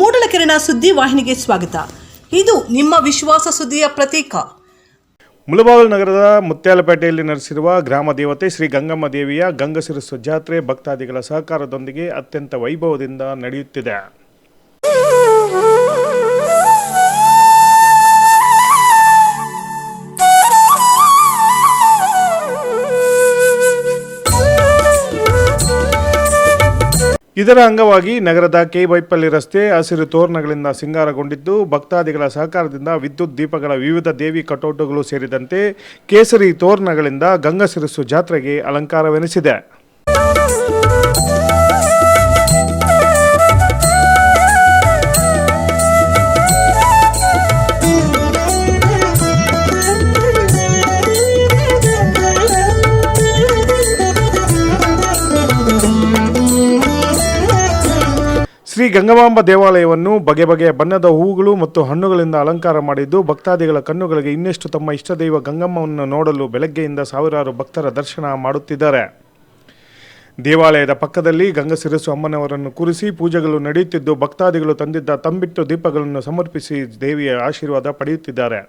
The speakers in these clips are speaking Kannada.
ಮೂಡಲಕೆರೆನ ಸುದ್ದಿ ವಾಹಿನಿಗೆ ಸ್ವಾಗತ. ಇದು ನಿಮ್ಮ ವಿಶ್ವಾಸ ಸುದ್ದಿಯ ಪ್ರತೀಕ. ಮುಳಬಾಗಿಲು ನಗರದ ಮುತ್ಯಾಲಪೇಟೆಯಲ್ಲಿ ನಡೆಸಿರುವ ಗ್ರಾಮ ದೇವತೆ ಶ್ರೀ ಗಂಗಮ್ಮ ದೇವಿಯ ಗಂಗಸಿರು ಜಾತ್ರೆ ಭಕ್ತಾದಿಗಳ ಸಹಕಾರದೊಂದಿಗೆ ಅತ್ಯಂತ ವೈಭವದಿಂದ ನಡೆಯುತ್ತಿದೆ. ಇದರ ಅಂಗವಾಗಿ ನಗರದ ಕೆ ಬೈಪಲ್ಲಿ ರಸ್ತೆ, ಹಸಿರು ತೋರಣಗಳಿಂದ ಸಿಂಗಾರಗೊಂಡಿದ್ದು, ಭಕ್ತಾದಿಗಳ ಸಹಕಾರದಿಂದ ವಿದ್ಯುತ್ ದೀಪಗಳ ವಿವಿಧ ದೇವಿ ಕಟೌಟುಗಳು ಸೇರಿದಂತೆ ಕೇಸರಿ ತೋರಣಗಳಿಂದ ಗಂಗಸಿರಸು ಜಾತ್ರೆಗೆ ಅಲಂಕಾರವೆನಿಸಿದೆ. ಶ್ರೀ ಗಂಗಮಾಂಬ ದೇವಾಲಯವನ್ನು ಬಗೆ ಬಗೆಯ ಬಣ್ಣದ ಹೂಗಳು ಮತ್ತು ಹಣ್ಣುಗಳಿಂದ ಅಲಂಕಾರ ಮಾಡಿದ್ದು ಭಕ್ತಾದಿಗಳ ಕಣ್ಣುಗಳಿಗೆ ಇನ್ನಷ್ಟು ತಮ್ಮ ಇಷ್ಟದೈವ ಗಂಗಮ್ಮವನ್ನು ನೋಡಲು ಬೆಳಗ್ಗೆಯಿಂದ ಸಾವಿರಾರು ಭಕ್ತರ ದರ್ಶನ ಮಾಡುತ್ತಿದ್ದಾರೆ. ದೇವಾಲಯದ ಪಕ್ಕದಲ್ಲಿ ಗಂಗಸಿರಸು ಅಮ್ಮನವರನ್ನು ಕೂರಿಸಿ ಪೂಜೆಗಳು ನಡೆಯುತ್ತಿದ್ದು ಭಕ್ತಾದಿಗಳು ತಂದಿದ್ದ ತಂಬಿಟ್ಟು ದೀಪಗಳನ್ನು ಸಮರ್ಪಿಸಿ ದೇವಿಯ ಆಶೀರ್ವಾದ ಪಡೆಯುತ್ತಿದ್ದಾರೆ.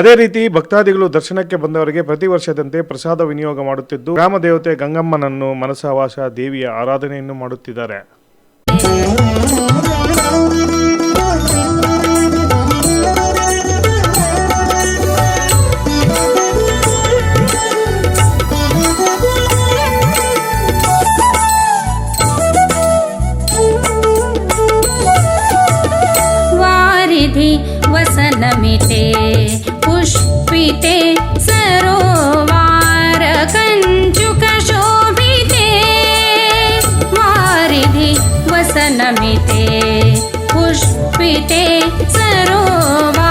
ಅದೇ ರೀತಿ ಭಕ್ತಾದಿಗಳು ದರ್ಶನಕ್ಕೆ ಬಂದವರಿಗೆ ಪ್ರತಿ ವರ್ಷದಂತೆ ಪ್ರಸಾದ ವಿನಿಯೋಗ ಮಾಡುತ್ತಿದ್ದು, ಗ್ರಾಮ ದೇವತೆ ಗಂಗಮ್ಮನನ್ನು ಮನಸಾವಾಸ ದೇವಿಯ ಆರಾಧನೆಯನ್ನು ಮಾಡುತ್ತಿದ್ದಾರೆ. वनमिते पुष्पिते सरो वारकञ्चुकशोभिते वारिधि वसनमिते पुष्पिते सरोवा